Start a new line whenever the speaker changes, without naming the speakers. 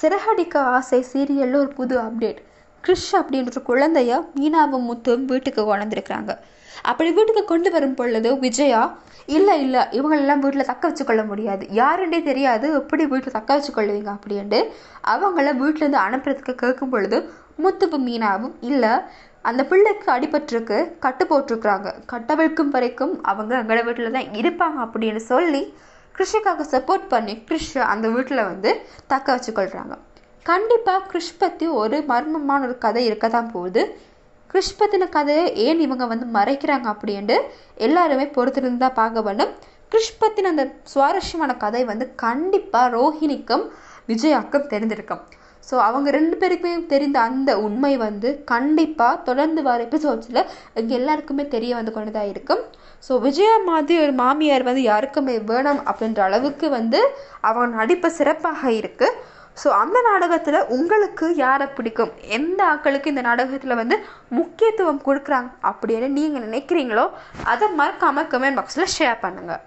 சிறகடிக்க ஆசை சீரியலில் ஒரு புது அப்டேட் கிறிஷ் அப்படின்ற குழந்தைய மீனாவும் முத்து வீட்டுக்கு வளர்ந்துருக்கிறாங்க அப்படி வீட்டுக்கு கொண்டு வரும் பொழுது விஜயா இல்லை இல்லை இவங்களெல்லாம் வீட்டில் தக்க வச்சுக்கொள்ள முடியாது யாருன்றே தெரியாது எப்படி வீட்டில் தக்க வச்சுக்கொள்வீங்க அப்படின்ட்டு அவங்கள வீட்டிலேருந்து அனுப்புறதுக்கு கேட்கும் பொழுது முத்துவும் மீனாவும் இல்லை அந்த பிள்ளைக்கு அடிபட்டிருக்கு கட்டு போட்டிருக்கிறாங்க கட்டவிழ்க்கும் வரைக்கும் அவங்க எங்களோட வீட்டில் தான் இருப்பாங்க அப்படின்னு சொல்லி கிருஷ்ணக்காக சப்போர்ட் பண்ணி கிருஷ் அந்த வீட்டில் வந்து தக்க வச்சுக்கொள்கிறாங்க கண்டிப்பாக கிருஷ் பற்றி ஒரு மர்மமான ஒரு கதை இருக்க தான் போகுது கிருஷ் பற்றின கதையை ஏன் இவங்க வந்து மறைக்கிறாங்க அப்படின்ட்டு எல்லாருமே பொறுத்திருந்து தான் பார்க்க வேண்டும் கிருஷ் பற்றின அந்த சுவாரஸ்யமான கதை வந்து கண்டிப்பாக ரோஹிணிக்கும் விஜயாக்கும் தெரிஞ்சிருக்கும் ஸோ அவங்க ரெண்டு பேருக்குமே தெரிந்த அந்த உண்மை வந்து கண்டிப்பாக தொடர்ந்து வர எபிசோட்ஸில் இங்கே எல்லாருக்குமே தெரிய வந்து கொண்டதாக இருக்கும் ஸோ விஜயா மாதிரி ஒரு மாமியார் வந்து யாருக்குமே வேணாம் அப்படின்ற அளவுக்கு வந்து அவங்க நடிப்பு சிறப்பாக இருக்குது ஸோ அந்த நாடகத்தில் உங்களுக்கு யாரை பிடிக்கும் எந்த ஆக்களுக்கு இந்த நாடகத்தில் வந்து முக்கியத்துவம் கொடுக்குறாங்க அப்படின்னு நீங்கள் நினைக்கிறீங்களோ அதை மறக்காமல் கமெண்ட் பாக்ஸில் ஷேர் பண்ணுங்கள்